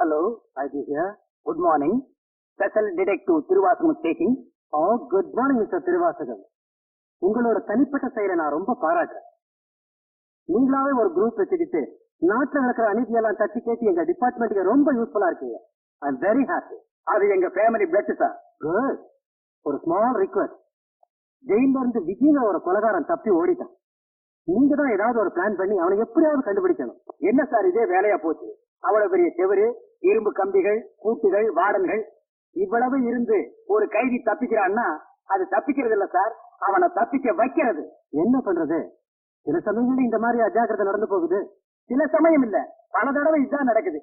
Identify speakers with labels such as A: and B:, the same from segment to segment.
A: Hello I good morning special detective Thiruvasagam speaking oh good morning mister Thiruvasagam உங்களோட தனிப்பட்ட செயலை நான் ரொம்ப பாராட்டுறேன். நீங்களாவே ஒரு குரூப் வச்சுக்கிட்டு நாட்டில் இருக்கிற அநீதியெல்லாம் தட்டி கேட்டு எங்க டிபார்ட்மெண்ட்டுக்கு ரொம்ப யூஸ்ஃபுல்லா இருக்கீங்க. ஐ எம் வெரி ஹாப்பி அது எங்க ஃபேமிலி பிளட் சார் குட் ஒரு ஸ்மால் ரிக்வஸ்ட் ஜெயில இருந்து விஜயங்க ஒரு கொலகாரன் தப்பி ஓடிட்டான். நீங்க தான் ஏதாவது ஒரு பிளான் பண்ணி அவனை எப்படியாவது கண்டுபிடிக்கணும். என்ன சார் இதே வேலையா போச்சு? அவ்வளவு பெரிய செவரு இரும்பு கம்பிகள் கூட்டுகள் வாடன்கள் இவ்வளவு இருந்து ஒரு கைதி தப்பிக்கிறான்னா அது தப்பிக்கிறது இல்ல சார். அவனை தப்பிக்க வைக்கிறது. என்ன பண்றது சில சமயங்கள்ல இந்த மாதிரி அஜாக்கிரதை நடந்து போகுது. சில சமயம் இல்ல. பல தடவை இதுதான் நடக்குது.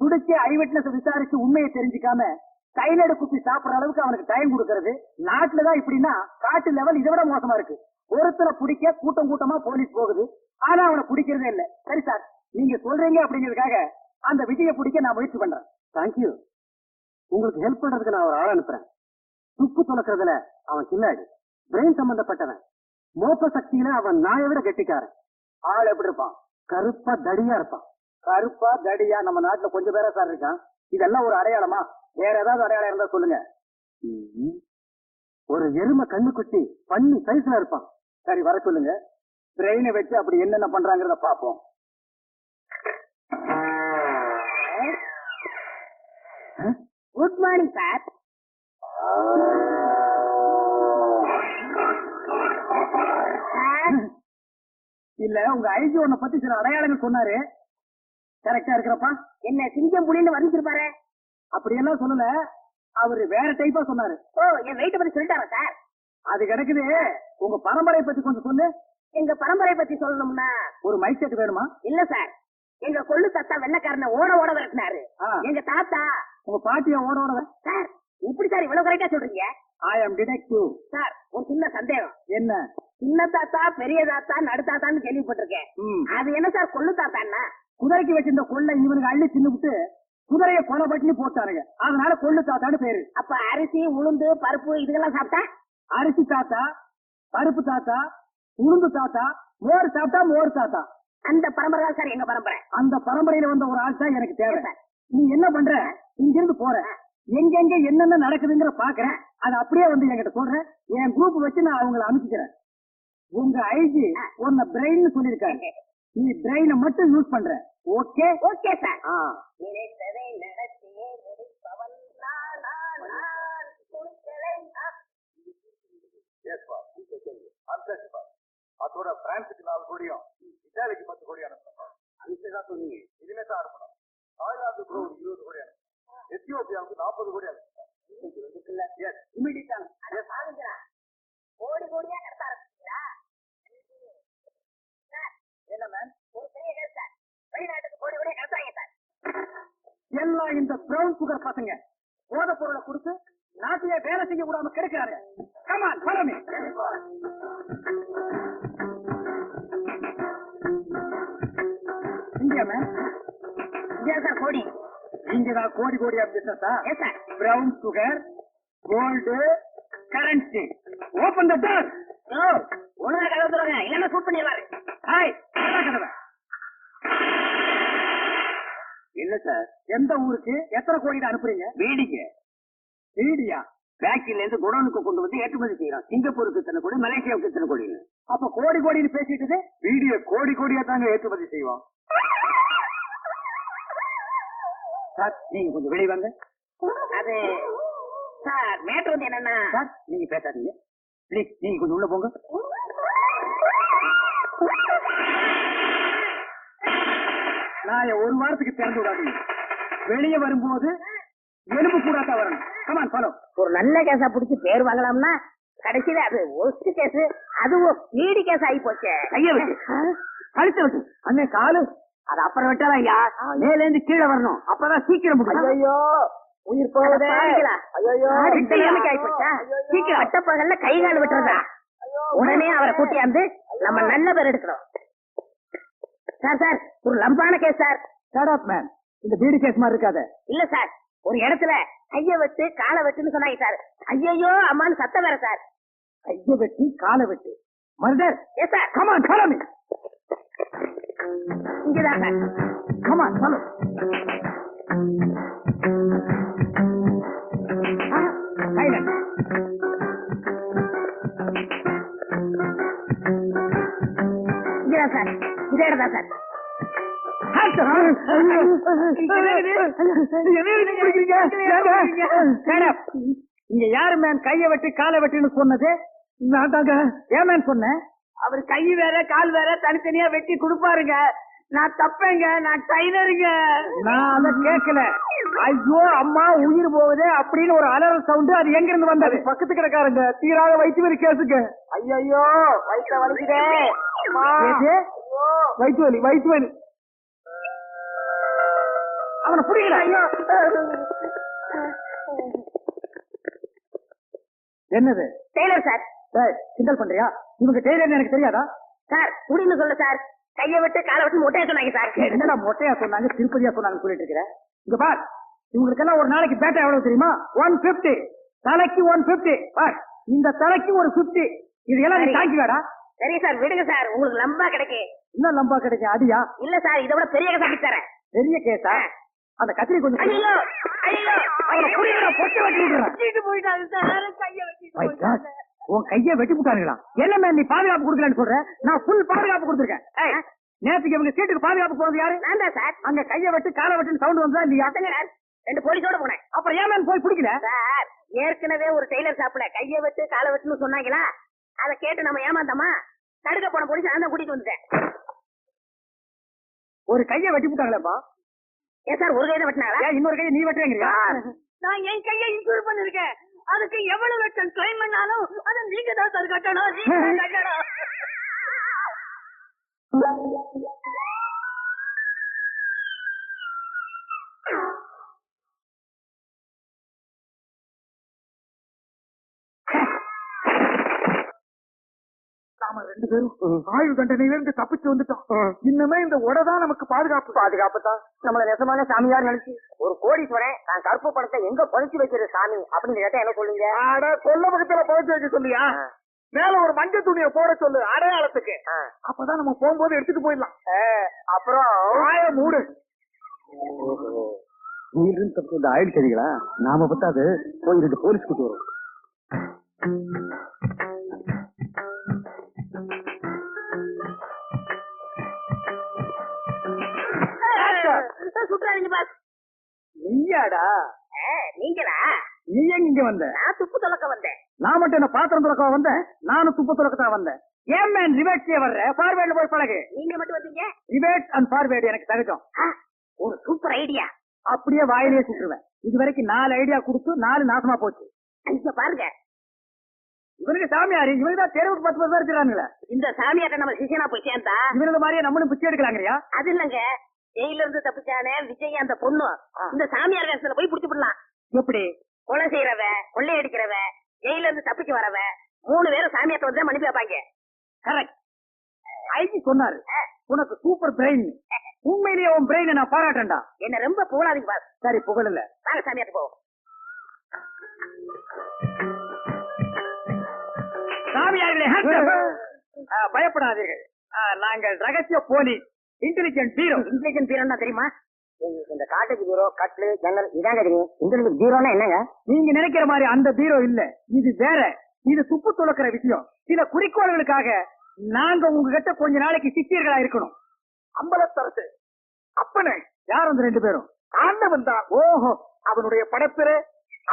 A: துடிச்சி ஐவிட்னஸ் விசாரிச்சு உண்மையை தெரிஞ்சுக்காம கைநடு குப்பி சாப்பிடுற அளவுக்கு அவனுக்கு டைம் கொடுக்கறது. நாட்டுலதான் இப்படின்னா காட்டு லெவல் இதை விட மோசமா இருக்கு. ஒருத்தரை பிடிக்க கூட்டம் கூட்டமா போலீஸ் போகுது. ஆனா அவனை பிடிக்கிறதே இல்ல. சரி சார் நீங்க சொல்றீங்க அப்படிங்கிறதுக்காக அந்த விஜய பிடிக்க நான் முயற்சி பண்றேன். தேங்க்யூ உங்களுக்கு ஹெல்ப் பண்றதுக்கு நான் ஒரு ஆள் அனுப்புறேன். துப்பு துளக்குறதுல அவன் கில்லாடி பிரெயின் சம்பந்தப்பட்டவன். மோப்ப சக்தியில அவன் நாயை விட கெட்டிக்காரன். ஆள் எப்படி இருப்பான்? கருப்பா தடியா இருப்பான். கருப்பா தடியா? நம்ம நாட்டுல கொஞ்சம் பேரா சார் இருக்கான். இதெல்லாம் ஒரு அடையாளமா? வேற ஏதாவது அடையாளம் இருந்தா சொல்லுங்க. ஒரு எருமை கண்ணுக்குட்டி பண்ணி சைஸ்ல இருப்பான். சரி வர சொல்லுங்க. பிரெயினை வச்சு அப்படி என்னென்ன பண்றாங்கிறத பாப்போம்
B: குட் மார்னிங் சார்
A: இல்ல உங்க ஐஜி உன்னை பத்தி சில அடையாளங்கள் சொன்னாரு. கரெக்டா இருக்கிறப்பா?
B: என்ன சிங்கம் புலின்னு வர்ணிச்சிருப்பாரு?
A: அப்படியெல்லாம் சொல்லல. அவரு வேற டைப்பா சொன்னாரு.
B: ஓ என் வெயிட்ட பத்தி சொல்லிட்டாரா சார்
A: அது கிடக்குது. உங்க பரம்பரை பத்தி கொஞ்சம் சொல்லு.
B: எங்க பரம்பரை பத்தி சொல்லணும்னா?
A: ஒரு மைக் செட் வேணுமா?
B: இல்ல சார் எங்க கொள்ளு தாத்தா வெள்ளக்காரனை ஓட ஓட விரட்டினாரு.
A: ஆ.
B: எங்க தாத்தா
A: உங்க பாட்டிய ஓட ஓட
B: சார் எப்படி சார் இவ்வளவு கரெக்டா சொல்றீங்க?
A: ஐ அம் டிடெக்டிவ்
B: சார் ஒரு சின்ன சந்தேகம்.
A: என்ன?
B: சின்ன தாத்தா பெரிய தாத்தா நடு தாத்தான்னு கேள்விப்பட்டிருக்கேன். அது என்ன சார் கொள்ளு தாத்தான்னா?
A: குதிரைக்கு வச்சிருந்த கொள்ளை இவனுக்கு அள்ளி தின்னுபிட்டு குதிரைய கொலை பட்டினி போட்டானுங்க. அதனால கொள்ளு தாத்தான்னு பேரு.
B: அப்ப அரிசி உளுந்து பருப்பு இதுக்கெல்லாம் சாப்பிட்டா?
A: அரிசி தாத்தா பருப்பு தாத்தா உளுந்து தாத்தா மோர் தாத்தா மோர் தாத்தா.
B: அந்த பரம்பரை தான் சார் எங்க பரம்பரை.
A: அந்த பரம்பரையில வந்த ஒரு ஆள் தான் எனக்கு தேவை. நீ என்ன பண்ற? இங்க இருந்து போற. எங்கெங்க என்னென்ன நடக்குதுங்கிற பாக்குறேன். அது அப்படியே வந்து என்கிட்ட சொல்றேன் என் குரூப் வச்சு நான் அவங்கள அனுப்பிக்கிறேன். உங்க ஐஜி உன்ன பிரெயின் சொல்லிருக்காங்க நீ பிரெயினை மட்டும் யூஸ் பண்ற. ஓகே
B: ஓகே சார்
A: ஆ.
B: நினைத்ததை நடத்தியே முடிப்பவன்.
C: அதோட பிரான்ஸுக்கு நாலு கோடியும் இத்தாலிக்கு பத்து கோடி அனுப்பணும். அதுதான் சொன்னீங்க. இனிமே தான் அனுப்பணும். தாய்லாந்து கூட ஒரு இருபது கோடி எத்தியோப்பியாவுக்கு நாற்பது கோடி.
B: கோடி கோடியா நடத்த ஆரம்பிச்சீங்களா
A: என்ன மேம்
B: ஒரு பெரிய சார் வெளிநாட்டுக்கு கோடி கோடியா கடத்தாங்க சார்
A: எல்லாம் இந்த பிரவுன் சுகர் பசங்க. போதைப் பொருளை கொடுத்து நாட்டிலே வேலை செய்ய விடாம கெடுக்கிறாங்க கமான் பரமே இந்தியா மேம்
B: கோடி.
A: இங்கதான் கோடி கோடியா பிசினஸா brown sugar gold currency open the door
B: oh ஒழுங்கா கதவு திறங்க. இல்லைன்னா சூட் பண்ணிடுவாரு
A: ஹாய் கதவை?
C: இல்ல சார்
A: எந்த ஊருக்கு? எத்தனை கோடி அனுப்புறீங்க?
C: வீடிங்க
A: வீடியா
C: ஃபேக்டரியில இருந்து குடோனுக்கு கொண்டு வந்து ஏற்றுமதி செய்யறோம். சிங்கப்பூருக்கு இத்தனை கோடி மலேசியாவுக்கு இத்தனை கோடின்னு.
A: அப்ப கோடி கோடின்னு பேசிட்டு
C: வீடியோ கோடி கோடியா தாங்க ஏற்றுமதி செய்வோம்.
A: சார் நீங்க கொஞ்சம் வெளியே வாங்க.
B: அது சார் மேட்ரு வந்து என்னன்னா?
A: சார் நீங்க பேசாதீங்க. ப்ளீஸ் நீங்க கொஞ்சம் உள்ள போங்க. நான் ஒரு வாரத்துக்கு திறந்து விடாதீங்க. வெளியே வரும்போது எலும்பு கூடாதான் வரணும். கமான் ஃபாலோ
B: ஒரு நல்ல கேஸா புடிச்சு பேர் வாங்கலாம்னா கடைசியில அது ஒஸ்ட் கேஸ் அதுவும் வீடு கேஸ் ஆகி போச்சே.
A: கைய விட்டு கழுத்த விட்டு அண்ணே காலு. அது அப்புறம் விட்டாலும் ஐயா மேல இருந்து கீழே வரணும். அப்பதான் சீக்கிரம்
B: ஐயோ உயிர் போகுதே. சீக்கிரம் அட்டப்பகல்ல கை கால் விட்டுறதா? உடனே அவரை கூட்டியாந்து நம்ம நல்ல பேர் எடுக்கிறோம். சார் சார் ஒரு லம்பான கேஸ் சார்.
A: மேன் இந்த வீடு கேஸ் மாதிரி இருக்காத.
B: இல்ல சார். ஒரு இடத்துல கைய வெட்டு காலை வெட்டுன்னு சொன்னாங்க சார். ஐயோ அம்மான்னு சத்தம் வேற சார்.
A: கைய வெட்டி காலை வெட்டி. Murder
B: yes sir
A: come on me
B: இங்கதான் sir
A: come on follow silent
B: இங்கதான் சார் இதே இடம் தான் சார்
A: இங்க யாரு மேன் கைய வெட்டி காலை வெட்டின்னு சொன்னது? நான் தாங்க ஏன் மேன் சொன்னேன்
B: அவர் கை வேற கால் வேற தனித்தனியா வெட்டி கொடுப்பாருங்க. நான் தப்பேங்க நான் டைலருங்க
A: நான் அத கேட்கல. ஐயோ அம்மா உயிர் போகுதே அப்படின்னு ஒரு அலறல் சவுண்ட் அது எங்க இருந்து வந்தது பக்கத்து கிடக்காரங்க தீராத வயிற்று வலி கேசுங்க
B: ஐயோ வயிற்ற வலிக்குதே?
A: வயிற்று வலி வயிற்று வலி அவனை புரியல. என்னது?
B: Tailor sir.
A: கிண்டல் பண்றியா? இவங்க டெய்லர் எனக்கு தெரியாதா?
B: சார் முடின்னு சொல்ல சார். கையை விட்டு காலை விட்டு மொட்டையா சொன்னாங்க சார்.
A: என்னடா மொட்டையா சொன்னாங்க திருப்பதியா சொன்னாங்க சொல்லிட்டு இருக்கிறேன் இங்க பார் இவங்களுக்கெல்லாம் ஒரு நாளைக்கு பேட்டா எவ்வளவு தெரியுமா? ஒன் பிப்டி தலைக்கு ஒன் பிப்டி பார் இந்த தலைக்கு ஒரு பிப்டி இது எல்லாம் நீ. தாங்கி வேடா
B: சரி சார் விடுங்க சார். உங்களுக்கு லம்பா கிடைக்கும்
A: இன்னும் லம்பா கிடைக்கும் அடியா?
B: இல்ல சார் இதை விட பெரிய கதை தரேன்.
A: பெரிய கேஸா? அந்த கத்திரி கொஞ்சம்.
B: ஐயோ ஐயோ.
A: பொட்டை வெட்டி விடுறேன்.
B: போயிட்டாங்க சார். கைய. போயிட்டாங்க
A: உன் கைய வெட்டி விட்டானுங்களா என்ன நீ பாதுகாப்பு கொடுக்கலன்னு சொல்ற? நான் ஃபுல் பாதுகாப்பு கொடுத்துருக்கேன். நேத்துக்கு இவங்க சீட்டுக்கு பாதுகாப்பு போறது யாரு?
B: தான் சார்.
A: அங்க கைய வெட்டு காலை வெட்டுன்னு சவுண்ட் வந்தா இல்லையா?
B: ரெண்டு போலீஸோட போனேன்.
A: அப்புறம் ஏன் போய் பிடிக்கல?
B: சார் ஏற்கனவே ஒரு டெய்லர் ஷாப்ல கைய வெட்டு காலை வெட்டுன்னு சொன்னாங்களா? அதை கேட்டு நம்ம ஏமாந்தோமா? தடுக்க போன போலீஸ் நான் தான் கூட்டிட்டு வந்துட்டேன்.
A: ஒரு கைய வெட்டி விட்டாங்களேப்பா
B: ஏன் சார் ஒரு கையில
A: ஏன் இன்னொரு கைய நீ வெட்டுறீங்க
B: நான் என் கையை இன்சூர் பண்ணிருக்கேன் அதுக்கு எவ்வளவு லட்சம் கிளைம் பண்ணாலும் அதை நீங்க தான் சார் கட்டணும். நீங்க கட்டணும்.
C: நாம ரெண்டு பேரும் ஆயுள் தண்டனையில இருந்து தப்பிச்சு வந்துட்டோம். இன்னுமே இந்த உடதான் நமக்கு பாதுகாப்பு.
B: பாதுகாப்பு தான். நம்மள நெசமான சாமியார் நினைச்சு ஒரு கோடீஸ்வரன் நான் கருப்பு பணத்தை எங்க பறிச்சு வைக்கிற சாமி அப்படின்னு கேட்டா என்ன சொல்லுங்க
C: ஆட கொல்ல பக்கத்துல புதைச்சு வைக்க சொல்லியா? மேல ஒரு மஞ்சள் துணியை போட சொல்லு அடையாளத்துக்கு. அப்பதான் நம்ம போகும்போது எடுத்துட்டு போயிடலாம்.
B: அப்புறம்?
C: வாய மூடு.
A: நீங்களும் தப்பு இந்த ஆயுள் செடிகளா? நாம பத்தாது போய் ரெண்டு போலீஸ் கூட்டு வரும்.
B: சுற்றாதீங்க பாஸ்.
A: நீயாடா?
B: நீங்களா?
A: நீ எங்க இங்க வந்த?
B: நான் துப்பு துலக்க வந்தேன்.
A: நான் மட்டும் என்ன பாத்திரம் துறக்க வந்தேன்? நானும் துப்பு துறக்கத்தான் வந்தேன். ஏன் மேன் ரிவேட்ஸே வர்ற? ஃபார்வேர்டு போய் பழகு.
B: நீங்க மட்டும் வந்தீங்க?
A: ரிவேட் அண்ட் ஃபார்வேர்டு எனக்கு சகஜம்
B: ஒரு சூப்பர் ஐடியா
A: அப்படியே வாயிலேயே சுட்டுருவேன் இது வரைக்கும் நாலு ஐடியா கொடுத்து நாலு நாசமா போச்சு.
B: இங்க பாருங்க.
A: இவனுக்கு சாமியாரு இவனுக்கு தான் தெருவுக்கு பத்து பத்து இருக்கிறாங்களே
B: இந்த சாமியார்ட்ட நம்ம சிஷியனா போய் சேர்ந்தா?
A: இவனுக்கு மாதிரியே நம்மளும் பிச்சை எடுக்கலாங்கறியா?
B: அது இல்லங்க. ஜெயில இருந்து தப்பிச்சானே விஜய் அந்த பொண்ணு. இந்த சாமியார் வேஷத்துல போய் புடிச்சு விடலாம்.
A: எப்படி?
B: கொலை செய்யறவ கொள்ளையடிக்கிறவ ஜெயில இருந்து தப்பிச்சு வரவ மூணு பேரும் சாமியார்ட்ட வந்து மன்னிப்பு வைப்பாங்க
A: கரெக்ட் ஐஜி சொன்னாரு உனக்கு சூப்பர் பிரெயின் உண்மையிலேயே உன் பிரெயினை நான் பாராட்டேன்டா.
B: என்ன ரொம்ப புகழாதீங்க
A: சரி புகழல.
B: வாங்க சாமியார்ட்ட போவோம்.
A: சாமியார்களே பயப்படாதீர்கள். நாங்கள் ரகசிய போலீஸ் இன்டெலிஜென்ட் பீரோ
B: இன்டெலிஜென்ட் பீரோன்னா தெரியுமா? இந்த காட்டேஜ் பீரோ கட்லு ஜன்னல் இதாங்க தெரியும். இன்டெலிஜென்ட் பீரோனா என்னங்க?
A: நீங்க நினைக்கிற மாதிரி அந்த பீரோ இல்ல. இது வேற. இது துப்பு துளக்கிற விஷயம். சில குறிக்கோள்களுக்காக நாங்க உங்ககிட்ட கொஞ்ச நாளைக்கு சிஷியர்களா இருக்கணும்.
C: அம்பலத்தரசு அப்பனே
A: யார் அந்த ரெண்டு பேரும்?
C: ஆண்டவன் தான்.
A: ஓஹோ
C: அவனுடைய படத்துல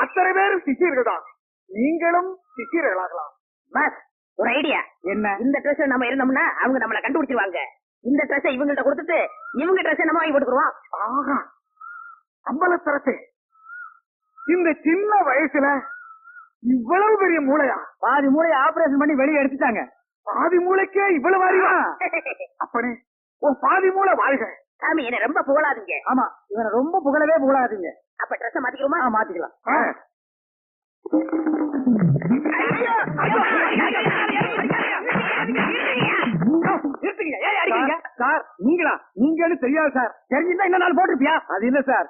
C: அத்தனை பேரும் சிஷியர்கள் தான். நீங்களும் சிஷியர்களாகலாம்.
B: பாஸ் ஒரு ஐடியா
A: என்ன?
B: இந்த ட்ரெஸ் நம்ம இருந்தோம்னா அவங்க நம்மள கண்டுபிடிச்சிருவாங்க. இந்த ட்ரெஸ் இவங்கள்ட்ட கொடுத்துட்டு இவங்க ட்ரெஸ் நம்ம வாங்கி போட்டுக்குருவோம்
C: ஆஹா. அம்பலத்தரசே இந்த சின்ன வயசுல இவ்வளவு பெரிய மூளையா?
A: பாதி மூளையை ஆபரேஷன் பண்ணி வெளியே எடுத்துட்டாங்க.
C: பாதி மூளைக்கே இவ்வளவு அறிவா? அப்பனே உன் பாதி மூளை வாழ்க.
B: சாமி என்ன ரொம்ப புகழாதீங்க.
A: ஆமா இவனை ரொம்ப புகழவே புகழாதீங்க.
B: அப்ப ட்ரெஸ் மாத்திக்கிறோமா
A: ஆ, மாத்திக்கலாம். ஏன் சார் நீங்களா? நீங்களும் தெரியாது சார். தெரிஞ்சிருந்தா இந்த நாள் போட்டிருப்பியா? அது இல்ல சார்.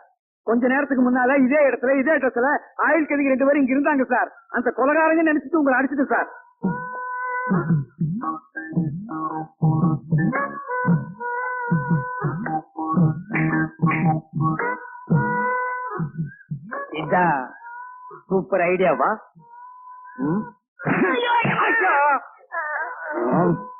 A: கொஞ்ச நேரத்துக்கு முன்னால இதே இடத்துல இதே இடத்துல ஆயுள் கதிக்கு ரெண்டு பேரும் இங்க இருந்தாங்க சார். அந்த கொலகாரங்க நினைச்சிட்டு உங்களை அடிச்சிட்டு சார். இதான் சூப்பர் ஐடியாவா? ம்? ம். ம். ஆ. ஓ.